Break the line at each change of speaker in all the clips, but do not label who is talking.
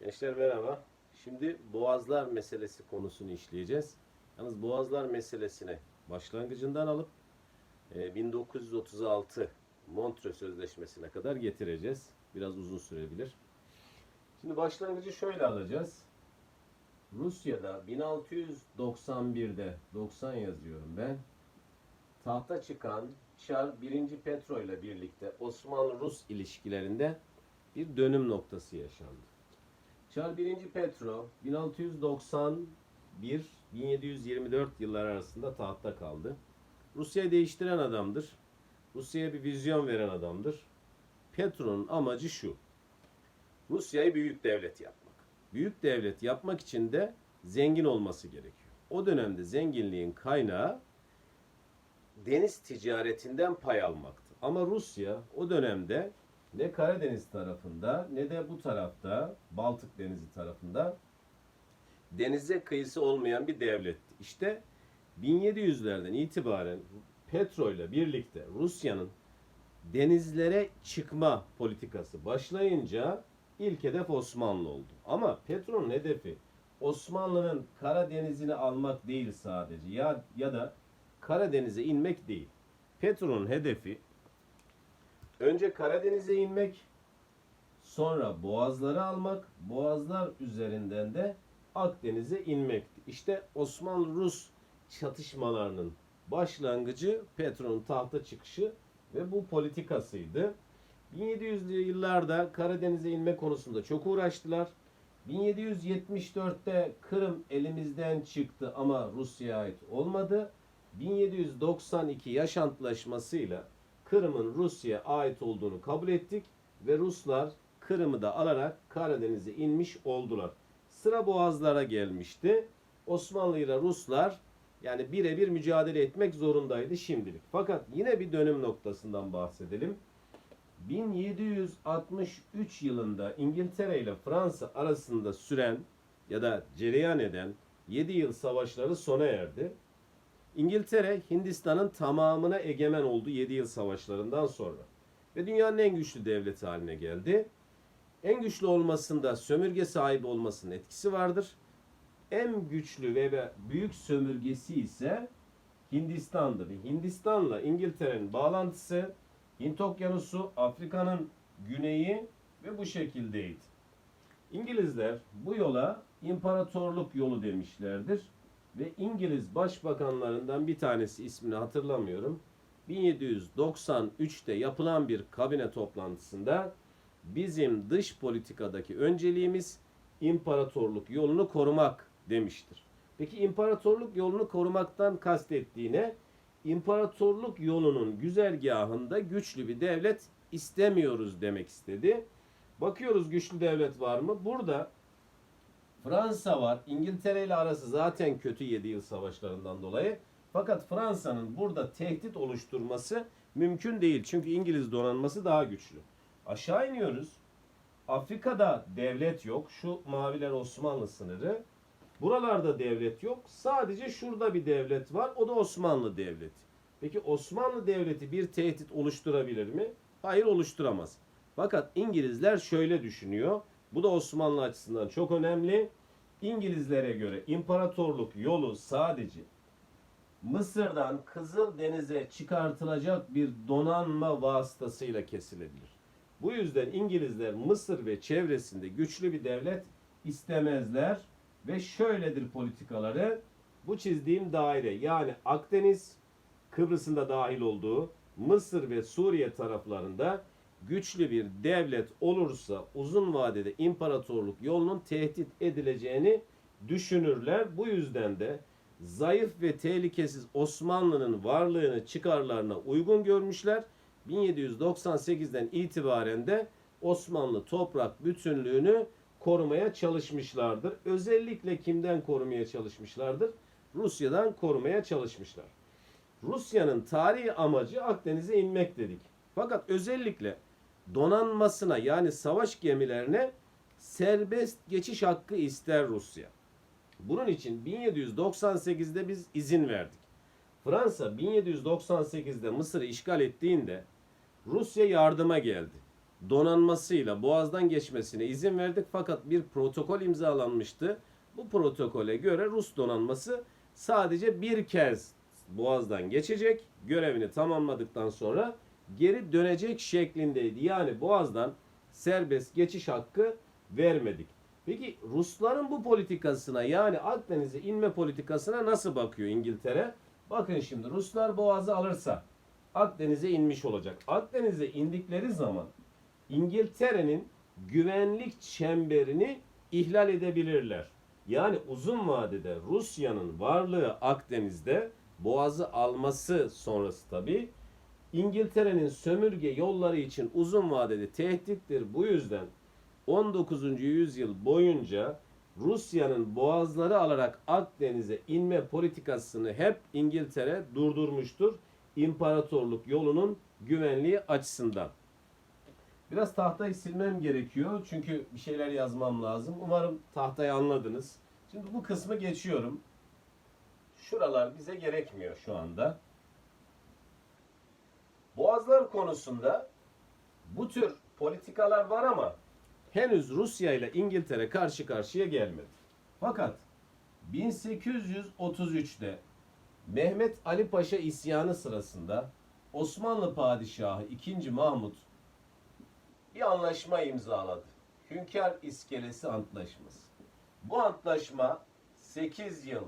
Gençler merhaba. Şimdi boğazlar meselesi konusunu işleyeceğiz. Yalnız boğazlar meselesine başlangıcından alıp e, 1936 Montreux Sözleşmesi'ne kadar getireceğiz. Biraz uzun sürebilir. Şimdi başlangıcı şöyle alacağız. Rusya'da 1691'de 90 yazıyorum ben. Tahta çıkan Çar 1. Petro ile birlikte Osmanlı-Rus ilişkilerinde bir dönüm noktası yaşandı. Çar 1. Petro 1691-1724 yıllar arasında tahtta kaldı. Rusya'yı değiştiren adamdır. Rusya'ya bir vizyon veren adamdır. Petro'nun amacı şu. Rusya'yı büyük devlet yapmak. Büyük devlet yapmak için de zengin olması gerekiyor. O dönemde zenginliğin kaynağı deniz ticaretinden pay almaktı. Ama Rusya o dönemde ne Karadeniz tarafında ne de bu tarafta Baltık Denizi tarafında denize kıyısı olmayan bir devletti. İşte 1700'lerden itibaren Petro ile birlikte Rusya'nın denizlere çıkma politikası başlayınca ilk hedef Osmanlı oldu. Ama Petro'nun hedefi Osmanlı'nın Karadeniz'ini almak değil sadece ya ya da Karadeniz'e inmek değil. Petro'nun hedefi önce Karadeniz'e inmek, sonra boğazları almak, boğazlar üzerinden de Akdeniz'e inmekti. İşte Osmanlı-Rus çatışmalarının başlangıcı Petro'nun tahta çıkışı ve bu politikasıydı. 1700'lü yıllarda Karadeniz'e inme konusunda çok uğraştılar. 1774'te Kırım elimizden çıktı ama Rusya'ya ait olmadı. 1792 yaş antlaşmasıyla Kırım'ın Rusya'ya ait olduğunu kabul ettik ve Ruslar Kırım'ı da alarak Karadeniz'e inmiş oldular. Sıra Boğazlara gelmişti. Osmanlı ile Ruslar yani birebir mücadele etmek zorundaydı şimdilik. Fakat yine bir dönüm noktasından bahsedelim. 1763 yılında İngiltere ile Fransa arasında süren ya da cereyan eden 7 yıl savaşları sona erdi. İngiltere Hindistan'ın tamamına egemen oldu 7 yıl savaşlarından sonra. Ve dünyanın en güçlü devleti haline geldi. En güçlü olmasında sömürge sahibi olmasının etkisi vardır. En güçlü ve büyük sömürgesi ise Hindistan'dır. Hindistan'la İngiltere'nin bağlantısı Hint Okyanusu, Afrika'nın güneyi ve bu şekildeydi. İngilizler bu yola imparatorluk yolu demişlerdir ve İngiliz başbakanlarından bir tanesi ismini hatırlamıyorum. 1793'te yapılan bir kabine toplantısında bizim dış politikadaki önceliğimiz imparatorluk yolunu korumak demiştir. Peki imparatorluk yolunu korumaktan kastettiğine imparatorluk yolunun güzergahında güçlü bir devlet istemiyoruz demek istedi. Bakıyoruz güçlü devlet var mı? Burada Fransa var. İngiltere ile arası zaten kötü 7 yıl savaşlarından dolayı. Fakat Fransa'nın burada tehdit oluşturması mümkün değil. Çünkü İngiliz donanması daha güçlü. Aşağı iniyoruz. Afrika'da devlet yok. Şu maviler Osmanlı sınırı. Buralarda devlet yok. Sadece şurada bir devlet var. O da Osmanlı Devleti. Peki Osmanlı Devleti bir tehdit oluşturabilir mi? Hayır oluşturamaz. Fakat İngilizler şöyle düşünüyor. Bu da Osmanlı açısından çok önemli. İngilizlere göre imparatorluk yolu sadece Mısır'dan Kızıldeniz'e çıkartılacak bir donanma vasıtasıyla kesilebilir. Bu yüzden İngilizler Mısır ve çevresinde güçlü bir devlet istemezler ve şöyledir politikaları. Bu çizdiğim daire yani Akdeniz, Kıbrıs'ın da dahil olduğu Mısır ve Suriye taraflarında güçlü bir devlet olursa uzun vadede imparatorluk yolunun tehdit edileceğini düşünürler. Bu yüzden de zayıf ve tehlikesiz Osmanlı'nın varlığını çıkarlarına uygun görmüşler. 1798'den itibaren de Osmanlı toprak bütünlüğünü korumaya çalışmışlardır. Özellikle kimden korumaya çalışmışlardır? Rusya'dan korumaya çalışmışlar. Rusya'nın tarihi amacı Akdeniz'e inmek dedik. Fakat özellikle donanmasına yani savaş gemilerine serbest geçiş hakkı ister Rusya. Bunun için 1798'de biz izin verdik. Fransa 1798'de Mısır'ı işgal ettiğinde Rusya yardıma geldi. donanmasıyla Boğaz'dan geçmesine izin verdik fakat bir protokol imzalanmıştı. Bu protokole göre Rus donanması sadece bir kez Boğaz'dan geçecek, görevini tamamladıktan sonra geri dönecek şeklindeydi. Yani Boğaz'dan serbest geçiş hakkı vermedik. Peki Rusların bu politikasına yani Akdeniz'e inme politikasına nasıl bakıyor İngiltere? Bakın şimdi Ruslar Boğaz'ı alırsa Akdeniz'e inmiş olacak. Akdeniz'e indikleri zaman İngiltere'nin güvenlik çemberini ihlal edebilirler. Yani uzun vadede Rusya'nın varlığı Akdeniz'de Boğaz'ı alması sonrası tabi İngiltere'nin sömürge yolları için uzun vadede tehdittir. Bu yüzden 19. yüzyıl boyunca Rusya'nın boğazları alarak Akdeniz'e inme politikasını hep İngiltere durdurmuştur. İmparatorluk yolunun güvenliği açısından. Biraz tahtayı silmem gerekiyor çünkü bir şeyler yazmam lazım. Umarım tahtayı anladınız. Şimdi bu kısmı geçiyorum. Şuralar bize gerekmiyor şu anda. Boğazlar konusunda bu tür politikalar var ama henüz Rusya ile İngiltere karşı karşıya gelmedi. Fakat 1833'te Mehmet Ali Paşa isyanı sırasında Osmanlı Padişahı 2. Mahmut bir anlaşma imzaladı. Hünkar İskelesi Antlaşması. Bu antlaşma 8 yıl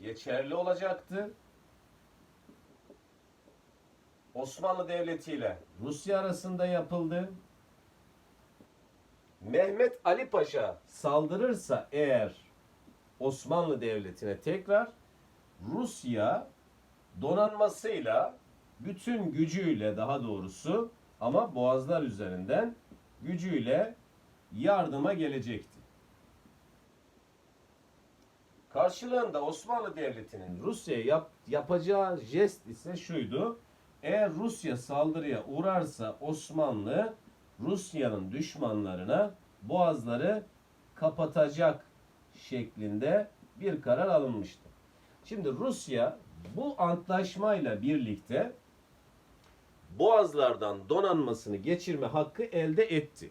geçerli olacaktı. Osmanlı Devleti ile Rusya arasında yapıldı. Mehmet Ali Paşa saldırırsa eğer Osmanlı Devleti'ne tekrar Rusya donanmasıyla bütün gücüyle daha doğrusu ama boğazlar üzerinden gücüyle yardıma gelecekti. Karşılığında Osmanlı Devleti'nin Rusya'ya yap, yapacağı jest ise şuydu. Eğer Rusya saldırıya uğrarsa Osmanlı Rusya'nın düşmanlarına boğazları kapatacak şeklinde bir karar alınmıştı. Şimdi Rusya bu antlaşmayla birlikte boğazlardan donanmasını geçirme hakkı elde etti.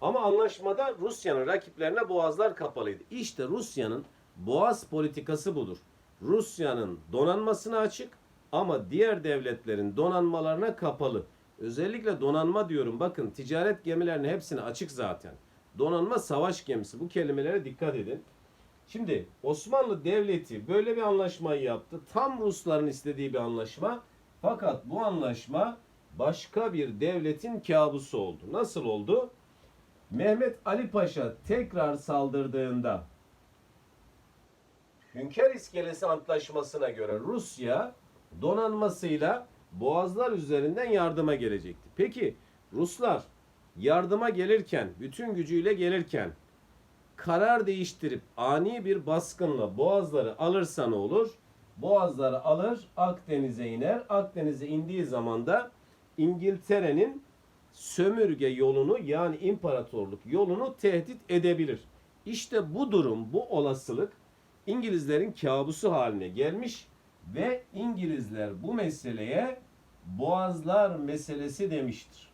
Ama anlaşmada Rusya'nın rakiplerine boğazlar kapalıydı. İşte Rusya'nın boğaz politikası budur. Rusya'nın donanmasına açık ama diğer devletlerin donanmalarına kapalı. Özellikle donanma diyorum bakın ticaret gemilerinin hepsine açık zaten. Donanma savaş gemisi bu kelimelere dikkat edin. Şimdi Osmanlı Devleti böyle bir anlaşmayı yaptı. Tam Rusların istediği bir anlaşma. Fakat bu anlaşma başka bir devletin kabusu oldu. Nasıl oldu? Mehmet Ali Paşa tekrar saldırdığında Hünkar İskelesi Antlaşması'na göre Rusya donanmasıyla boğazlar üzerinden yardıma gelecekti. Peki Ruslar yardıma gelirken, bütün gücüyle gelirken karar değiştirip ani bir baskınla boğazları alırsa ne olur? Boğazları alır, Akdeniz'e iner. Akdeniz'e indiği zaman da İngiltere'nin sömürge yolunu yani imparatorluk yolunu tehdit edebilir. İşte bu durum, bu olasılık İngilizlerin kabusu haline gelmiş ve İngilizler bu meseleye boğazlar meselesi demiştir.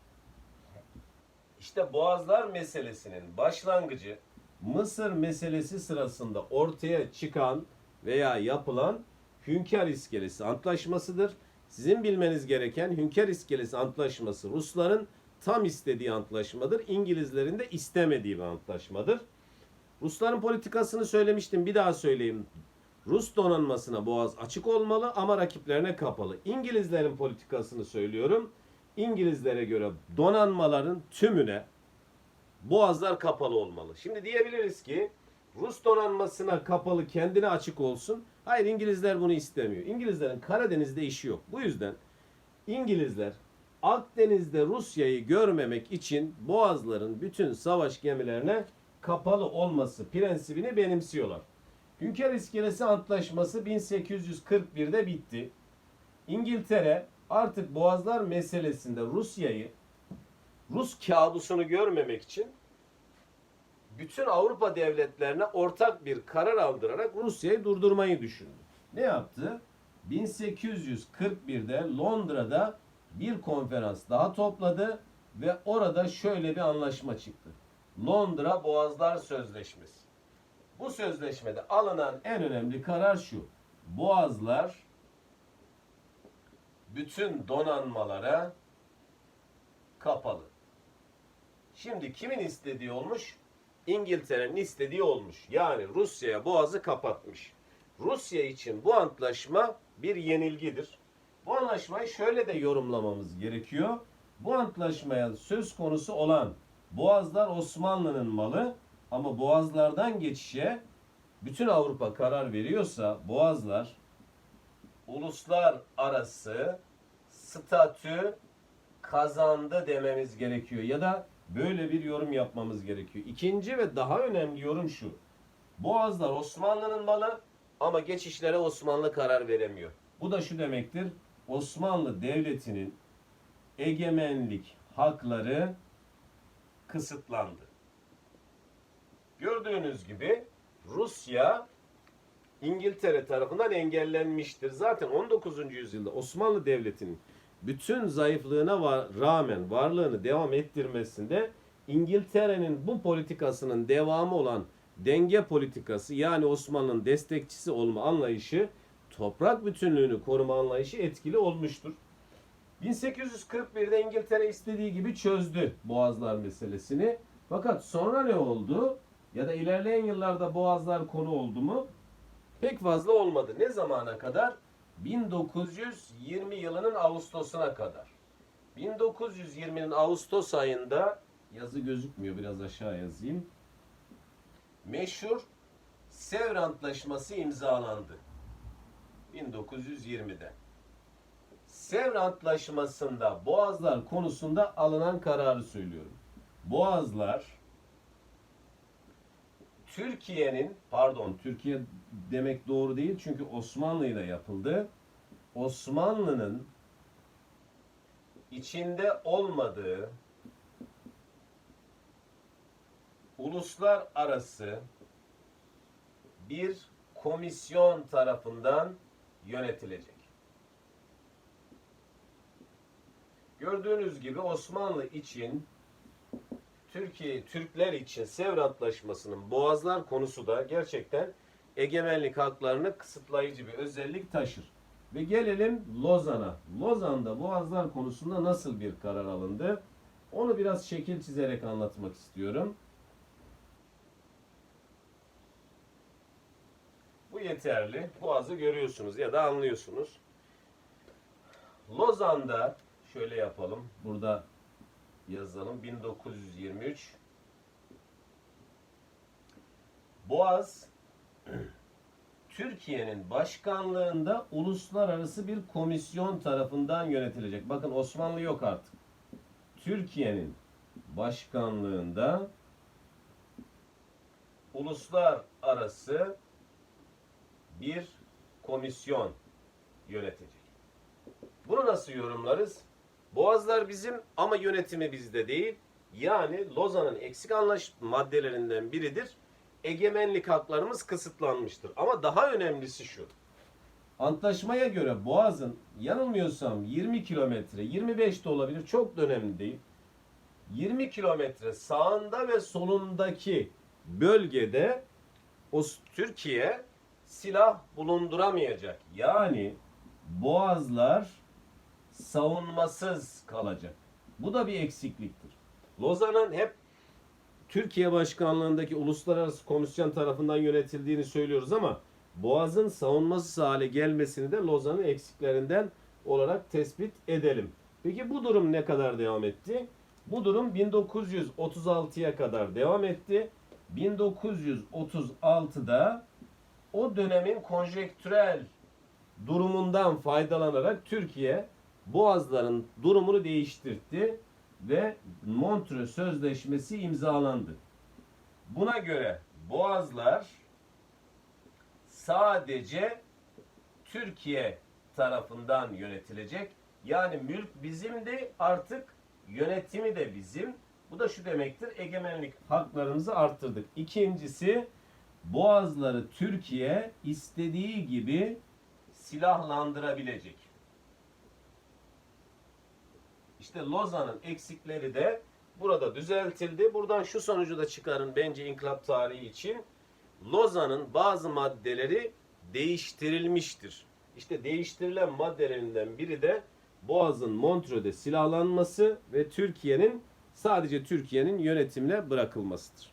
İşte boğazlar meselesinin başlangıcı Mısır meselesi sırasında ortaya çıkan veya yapılan Hünkar İskelesi Antlaşması'dır. Sizin bilmeniz gereken Hünkar İskelesi Antlaşması Rusların tam istediği antlaşmadır. İngilizlerin de istemediği bir antlaşmadır. Rusların politikasını söylemiştim bir daha söyleyeyim. Rus donanmasına boğaz açık olmalı ama rakiplerine kapalı. İngilizlerin politikasını söylüyorum. İngilizlere göre donanmaların tümüne boğazlar kapalı olmalı. Şimdi diyebiliriz ki Rus donanmasına kapalı kendine açık olsun. Hayır İngilizler bunu istemiyor. İngilizlerin Karadeniz'de işi yok. Bu yüzden İngilizler Akdeniz'de Rusya'yı görmemek için boğazların bütün savaş gemilerine kapalı olması prensibini benimsiyorlar. Hünkar İskelesi Antlaşması 1841'de bitti. İngiltere artık boğazlar meselesinde Rusya'yı Rus kabusunu görmemek için bütün Avrupa devletlerine ortak bir karar aldırarak Rusya'yı durdurmayı düşündü. Ne yaptı? 1841'de Londra'da bir konferans daha topladı Ve orada şöyle bir anlaşma çıktı. Londra Boğazlar Sözleşmesi. Bu sözleşmede alınan en önemli karar şu. Boğazlar bütün donanmalara kapalı. Şimdi kimin istediği olmuş? İngiltere'nin istediği olmuş. Yani Rusya'ya boğazı kapatmış. Rusya için bu antlaşma bir yenilgidir. Bu anlaşmayı şöyle de yorumlamamız gerekiyor. Bu antlaşmaya söz konusu olan boğazlar Osmanlı'nın malı ama boğazlardan geçişe bütün Avrupa karar veriyorsa boğazlar uluslararası statü kazandı dememiz gerekiyor ya da böyle bir yorum yapmamız gerekiyor. İkinci ve daha önemli yorum şu. Boğazlar Osmanlı'nın malı ama geçişlere Osmanlı karar veremiyor. Bu da şu demektir. Osmanlı Devleti'nin egemenlik hakları kısıtlandı. Gördüğünüz gibi Rusya İngiltere tarafından engellenmiştir. Zaten 19. yüzyılda Osmanlı Devleti'nin bütün zayıflığına va- rağmen varlığını devam ettirmesinde İngiltere'nin bu politikasının devamı olan denge politikası yani Osmanlı'nın destekçisi olma anlayışı toprak bütünlüğünü koruma anlayışı etkili olmuştur. 1841'de İngiltere istediği gibi çözdü Boğazlar meselesini. Fakat sonra ne oldu? Ya da ilerleyen yıllarda Boğazlar konu oldu mu? Pek fazla olmadı. Ne zamana kadar? 1920 yılının Ağustos'una kadar. 1920'nin Ağustos ayında yazı gözükmüyor biraz aşağı yazayım. Meşhur Sevr Antlaşması imzalandı. 1920'de. Sevr Antlaşması'nda Boğazlar konusunda alınan kararı söylüyorum. Boğazlar Türkiye'nin pardon Türkiye demek doğru değil çünkü Osmanlı ile yapıldı. Osmanlı'nın içinde olmadığı uluslararası bir komisyon tarafından yönetilecek. Gördüğünüz gibi Osmanlı için Türkiye Türkler için Sevr Antlaşması'nın boğazlar konusu da gerçekten egemenlik haklarını kısıtlayıcı bir özellik taşır. Ve gelelim Lozan'a. Lozan'da boğazlar konusunda nasıl bir karar alındı? Onu biraz şekil çizerek anlatmak istiyorum. Bu yeterli. Boğazı görüyorsunuz ya da anlıyorsunuz. Lozan'da şöyle yapalım. Burada yazalım. 1923 Boğaz Türkiye'nin başkanlığında uluslararası bir komisyon tarafından yönetilecek. Bakın Osmanlı yok artık. Türkiye'nin başkanlığında uluslararası bir komisyon yönetecek. Bunu nasıl yorumlarız? Boğazlar bizim ama yönetimi bizde değil. Yani Lozan'ın eksik anlaş maddelerinden biridir. Egemenlik haklarımız kısıtlanmıştır. Ama daha önemlisi şu. Antlaşmaya göre Boğaz'ın yanılmıyorsam 20 kilometre, 25 de olabilir çok da önemli değil. 20 kilometre sağında ve solundaki bölgede o Türkiye silah bulunduramayacak. Yani Boğazlar savunmasız kalacak. Bu da bir eksikliktir. Lozan'ın hep Türkiye başkanlığındaki uluslararası komisyon tarafından yönetildiğini söylüyoruz ama Boğaz'ın savunmasız hale gelmesini de Lozan'ın eksiklerinden olarak tespit edelim. Peki bu durum ne kadar devam etti? Bu durum 1936'ya kadar devam etti. 1936'da o dönemin konjektürel durumundan faydalanarak Türkiye Boğazların durumunu değiştirdi ve Montreux Sözleşmesi imzalandı. Buna göre Boğazlar sadece Türkiye tarafından yönetilecek. Yani mülk bizimdi artık yönetimi de bizim. Bu da şu demektir egemenlik haklarımızı arttırdık. İkincisi Boğazları Türkiye istediği gibi silahlandırabilecek. İşte Lozan'ın eksikleri de burada düzeltildi. Buradan şu sonucu da çıkarın bence inkılap tarihi için. Lozan'ın bazı maddeleri değiştirilmiştir. İşte değiştirilen maddelerinden biri de Boğaz'ın Montreux'de silahlanması ve Türkiye'nin sadece Türkiye'nin yönetimine bırakılmasıdır.